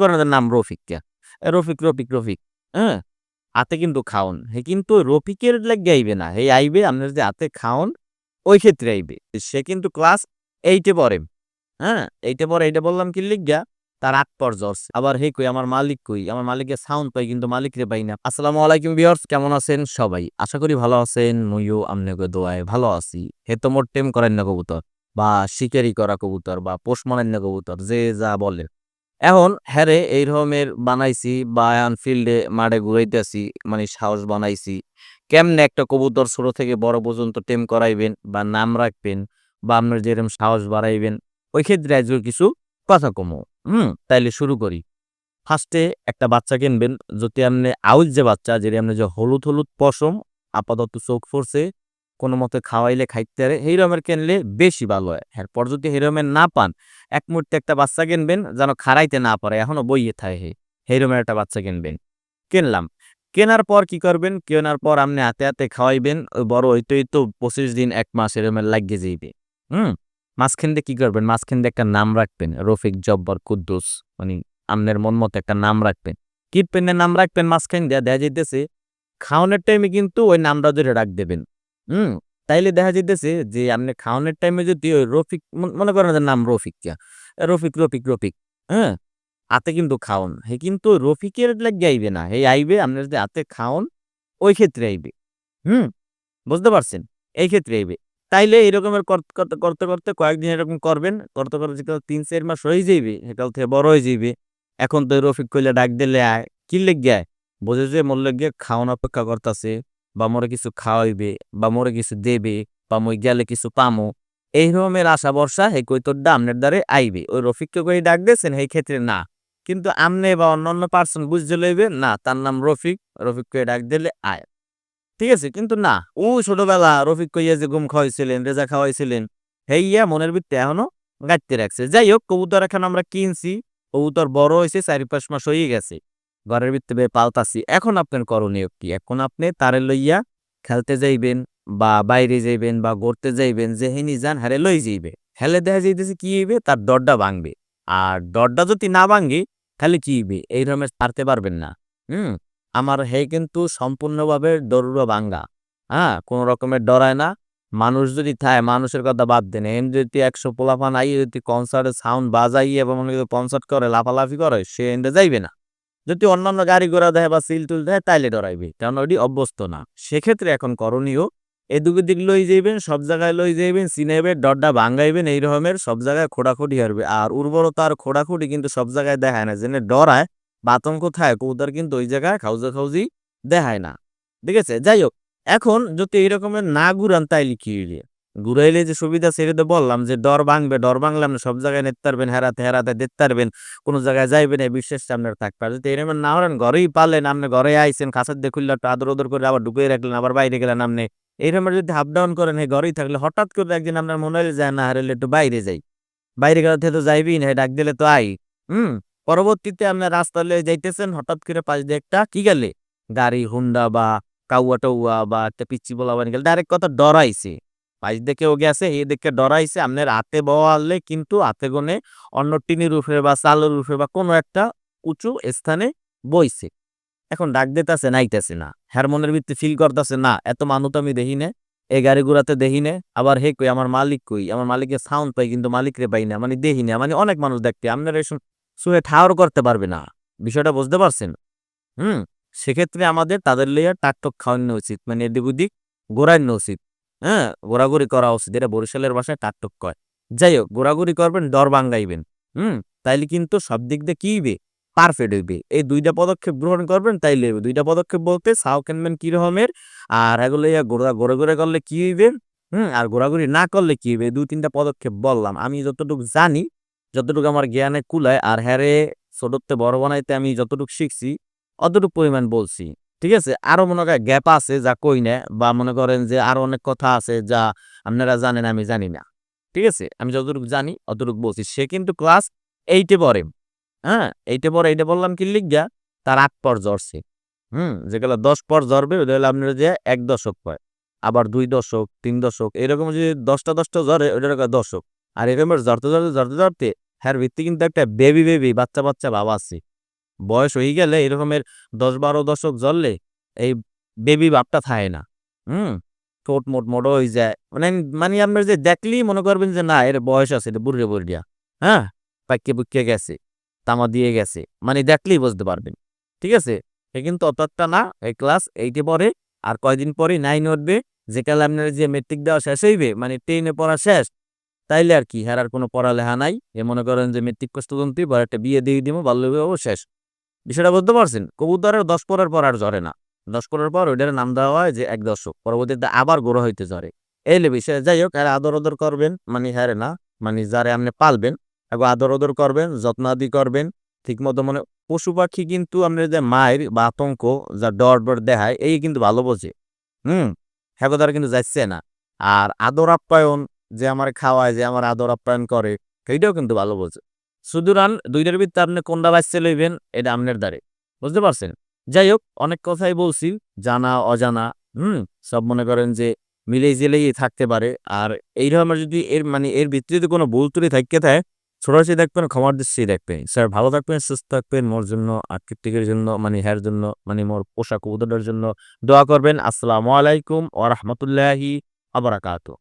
করেন নাম রফিক কে? রফিক রফিক রফিক হ্যাঁ? হাতে কিন্তু খাওন। হে কিন্তু রফিকের লাগে আইবে না। হে আইবে, আপনার যে হাতে খাওন, ওই ক্ষেত্রে আইবে। সে কিন্তু ক্লাস এইটে পড়ে। হ্যাঁ? এইটে পরে এইটা বললাম কি লিগা তার আগ পর্যায়ে আবার হে কই, আমার মালিক কই? আমার মালিকের সাউন্ড পাই, কিন্তু মালিক রে পাই না। আসসালামু আলাইকুম ভিউয়ার্স কেমন আছেন সবাই? আশা করি ভালো আছেন। মুইও আমনেকে দোয়ায় ভালো আছি। হে তো মোর টেম করেন না কবুতর, বা শিকারি করা কবুতর, বা পোষ মানেন না কবুতর, যে যা বলে। এখন হ্যারে এই রকমের বানাইছি বা এখন ফিল্ডে মাঠে ঘুরাইতেছি মানে সাহস বানাইছি। কেমনে একটা কবুতর ছোট থেকে বড় পর্যন্ত টেম করাইবেন বা নাম রাখবেন বা আপনার যেরকম সাহস বাড়াইবেন, ওই ক্ষেত্রে আজকে কিছু কথা কমো। হুম, তাইলে শুরু করি। ফার্স্টে একটা বাচ্চা কিনবেন, যদি আপনি আউল যে বাচ্চা, যেটা আপনি যে হলুদ হলুদ পশম, আপাতত চোখ পড়ছে কোনো মতে খাওয়াইলে খাইতে পারে। রকমের কিনলে বেশি ভালো হয়। এরপর যদি রকমের না পান, এক মুহূর্তে একটা বাচ্চা কিনবেন, যেন খারাইতে না পারে, এখনও বইয়ে থাকে রকমের একটা বাচ্চা কিনবেন। কিনলাম। কেনার পর কি করবেন? কেনার পর আপনি হাতে হাতে খাওয়াইবেন, ওই বড় হইতে হইতো পঁচিশ দিন, এক মাস এরকমের লাগিয়ে যাইবে। হুম? মাঝখান দিয়ে কি করবেন? মাঝখান দিয়ে একটা নাম রাখবেন, রফিক জব্বর কুদ্দুস। মানে আমনের মন মতো একটা নাম রাখবেন। কি পেনের নাম রাখবেন মাঝখান দিয়ে দেখা যেতেছে খাওয়ানোর টাইমে কিন্তু ওই নামটা ধরে রাখ দেবেন হুম, তাইলে দেখা যাইতেছে যে আপনি খাওয়ানোর টাইমে যদি ওই রফিক, মনে করেন যে নাম রফিক রফিক রফিক রফিক হ্যাঁ হাতে কিন্তু খাওন হে কিন্তু রফিকের লাগে আইবে না, হে আইবে আপনার যদি হাতে খাওন ওই ক্ষেত্রে আইবে, হুম, বুঝতে পারছেন? এই ক্ষেত্রে আইবে, তাইলে এরকমের কর- করতে করতে করতে কয়েকদিন এরকম করবেন, করতে করতে তিন, চার মাস হয়ে যাইবে সেটাও থেকে বড় হয়ে যাইবে, এখন তো রফিক কইলে ডাক দিলে আয়, কি লেগে আয়? বোঝে যে মোর লেগে খাওয়ান অপেক্ষা করতেছে। বা মোরে কিছু খাওয়াইবে বা মোরে কিছু দেবে বা মই গেলে কিছু পামো, এই রকমের আশা বর্ষা হে কৈতরটা আমনের দ্বারে আইবে। ওই রফিককে কই ডাক দিয়েছেন? এই ক্ষেত্রে না। কিন্তু আমনে বা অন্যান্য পার্সন বুঝতে লইবে, না, তার নাম রফিক। রফিককে ডাক দিলে আয়। ঠিক আছে? কিন্তু না, ও ছোটবেলা রফিক কইয়া যে গুম খাওয়াইছিলেন, রেজা খাওয়াইছিলেন হেইয়া মনের ভিত্তি এখনও গাইতে রাখছে। যাই হোক, কবুতর এখন আমরা কিনছি। কবুতর বড় হয়েছে চারি পাঁচ মাস হয়ে গেছে। ঘরের ভিত্তিতে পালতাছি। এখন আপনার করণীয় কি? এখন আপনি তারে লইয়া খেলতে যাইবেন বা বাইরে যাইবেন বা গড়তে যাইবেন, যে হেনি যান হারে লই যাইবে। হেলে দেখা যাইতেছে কি হইবে? তার ডরটা ভাঙবে। আর ডরটা যদি না ভাঙে, তাহলে কি হইবে? এই রকমের পারতে পারবেন না। হুম? আমার হে কিন্তু সম্পূর্ণভাবে ডরুরা ভাঙ্গা হ্যাঁ? কোনো রকমের ডরায় না। মানুষ যদি থায়, মানুষের কথা বাদ দেন। এম যদি একশো পোলাপান আইয়ে যদি কনসার্টের সাউন্ড বাজাইয়ে এবং কনসার্ট করে, লাফালাফি করে, সে এন্ডে যাইবে না। যদি অন্যান্য গাড়ি ঘোড়া দেয় বা সিল টুল দেয়, তাইলে ডরাইবে। কারণ ওটি অভ্যস্ত না। সেক্ষেত্রে এখন করণীয়, এদিকে দিক লই যাইবেন, সব জায়গায় লই যাইবেন চিনাইবেন ডড্ডা ভাঙ্গাইবেন, এই রকমের সব জায়গায় খোঁড়াখুঁটি হারবে। আর উর্বরতার খোঁড়াখুঁটি কিন্তু সব জায়গায় দেখায় না। জেনে ডরায় বা আতঙ্ক থাকে কবুতর কিন্তু ওই জায়গায় খাউজা খাউজি দেখায় না। ঠিক আছে? যাই হোক, এখন যদি এই রকমের না ঘুরান কি হইলে ঘুরাইলে যে সুবিধা সেটা তো বললাম যে ডর ভাঙবে, ডর ভাঙলে না সব জায়গায় নিতে পারবেন, হেরাতে হেরাতে দেখতে পারবেন, কোনো জায়গায় যাইবেন এই বিশ্বাস আপনার থাকবে আর যদি এরকম না হলেন ঘরেই পারলেন, আপনি ঘরে আইসেন খাঁচার দিয়ে খুললে একটু আদর করে আবার ঢুকিয়ে রাখলেন, আবার বাইরে গেলেন আপনি। এইরকম যদি হাফ ডাউন করেন এই ঘরেই থাকলে হঠাৎ করে একদিন আপনার মনে হলে যায় না হারলে একটু বাইরে যাই। বাইরে গেলে তো যাইবি না ডাক দিলে তো আই। হুম, পরবর্তীতে আপনার রাস্তা লয়ে যাইতেছেন, হঠাৎ করে পাশ দিয়ে একটা কি গেলে? গাড়ি, হুন্ডা বা কাউয়া টাউয়া বা একটা পিচ্ছি বলা বানি গেলে, ডাইরেক্ট কথা ডরাইছে। পাশ দেখে ও গেছে, এই দেখে ডরাইছে। আপনার হাতে বওয়ালে কিন্তু হাতে গনে অন্য টিনের রুফে বা চালের রুফে বা কোনো একটা উঁচু স্থানে বইছে। এখন ডাক দিতেছে, নাইতেছে না। হারমোনের ভিত্তি ফিল করতেছে, না, এত মানুষ আমি দেখি না। এই গাড়ি ঘোড়াতে দেখি না। আবার হে কই, আমার মালিক কই? আমার মালিকের সাউন্ড পাই কিন্তু মালিক রে পাই না। মানে দেখি না মানে অনেক মানুষ দেখতে। আপনার এসব শুয়ে ঠাওর করতে পারবে না। বিষয়টা বুঝতে পারছেন? হুম, সেক্ষেত্রে আমাদের তাদের লইয়া টাকটক খাওয়ানো উচিত। মানে এদিক ওদিক ঘোরানো উচিত। হ্যাঁ ঘোরাঘুরি করা উচিত। এটা বরিশালের ভাষায় টাকটক কয়। যাই হোক ঘোরাঘুরি করবেন ডর বাঙ্গাইবেন। হুম? তাইলে কিন্তু সব দিক দিয়ে কি হইবে? পারফেক্ট হইবে। এই দুইটা পদক্ষেপ গ্রহণ করবেন, তাইলে হইবে। দুইটা পদক্ষেপ বলতে সাও কিনবেন কি রকমের আর এগুলো ইয়া ঘোরা, ঘুরে ঘুরে করলে কী হইবে? হুম, আর ঘোরাঘুরি না করলে কি হইবে? দুই তিনটা পদক্ষেপ বললাম। আমি যতটুকু জানি, যতটুকু আমার জ্ঞানে কুলায়, আর হ্যারে ছোটতে বড় বানাইতে আমি যতটুকু শিখছি, অতটুকু পরিমাণ বলছি। ঠিক আছে? আরও মনে করেন গ্যাপ আছে যা কই না, বা মনে করেন যে আরও অনেক কথা আছে যা আপনারা জানেন, আমি জানি না। ঠিক আছে? আমি যতটুকু জানি, অতটুকু বলছি। সে কিন্তু ক্লাস এইটে পড়ে। হ্যাঁ? এইটে পরে এইটা বললাম কি লিখা তার আট পর জ্বরছে হুম? যেগুলো দশ পর জ্বরবে ওটা হলো আপনার যে এক দশক পায় আবার দুই দশক, তিন দশক, এরকম যদি দশটা দশটা জ্বরে ওটা দশক। আর এরকম জ্বরতে জ্বরতে জ্বরতে জ্বরতে হ্যার ভিত্তি কিন্তু একটা বেবি বেবি বাচ্চা বাচ্চা, বাবা আছে। বয়স হয়ে গেলে এরকমের দশ বারো দশক জ্বললে এই বেবি বাপটা থাকে না। হুম? ঠোঁট মোট মোটো হয়ে যায়। মানে মানে আপনার যে দেখলেই মনে করবেন যে না, এর বয়স আছে, এটা বুড়ে বুড়িয়া হ্যাঁ? পুকিয়ে গেছে, তামা দিয়ে গেছে। মানে দেখলেই বুঝতে পারবেন। ঠিক আছে? এ কিন্তু অতটা না এই ক্লাস এইটে পরে আর কয়দিন পরে নাইন উঠবে। যে কালে আপনার যে মেট্রিক দেওয়া শেষ হইবে মানে টেনে পড়া শেষ, তাইলে আর কি হ্যার আর কোনো পড়ালেখা নাই। এ মনে করেন যে মেট্রিক কষ্টতন্ত্রী বা একটা বিয়ে দিয়ে দিব বাল্য বিবাহ শেষ। বিষয়টা বুঝতে পারছেন? কবুতরের দশ পরের পর আর জ্বরে না। দশ পরের পর ওইটার নাম দেওয়া হয় যে এক দশক। পরবর্তীতে আবার গোড়া হইতে জ্বরে। এই বিষয়, যাই হোক আদর আদর করবেন মানে হ্যাঁ না মানে যারে আপনি পালবেন একবার আদর আদর করবেন যত্নাদি করবেন। ঠিক মতো মানে পশু পাখি কিন্তু আপনার যে মায়ের বা আতঙ্ক, যা ডর ডর দেখায়, এই কিন্তু ভালো বোঝে। হুম? হ্যাঁ তারা কিন্তু যাচ্ছে না। আর আদর আপ্যায়ন যে আমার খাওয়ায়, যে আমার আদর আপ্যায়ন করে সেইটাও কিন্তু ভালো বোঝে। সুতরাং দুইটার ভিতরে আপনি কোনটা বাঁচতে লইবেন, এটা আপনার দ্বারে। বুঝতে পারছেন? যাই হোক অনেক কথাই বলছি, জানা, অজানা, হুম? সব মনে করেন যে মিলেই জেলেই থাকতে পারে। আর এই ধরনের যদি এর মানে এর ভিত্তিতে কোনো ভুল ত্রুটি থাকতে থাকে ছোটাছি দেখবেন, ক্ষমার দৃষ্টি দেখবেন। স্যার, ভালো থাকবেন, সুস্থ থাকবেন, মোর জন্য, আকৃতিকের জন্য মানে হ্যার জন্য মানে মোর পোশাক উদরের জন্য দোয়া করবেন। আসসালামু আলাইকুম ওয়া রাহমাতুল্লাহি আবরাকাতু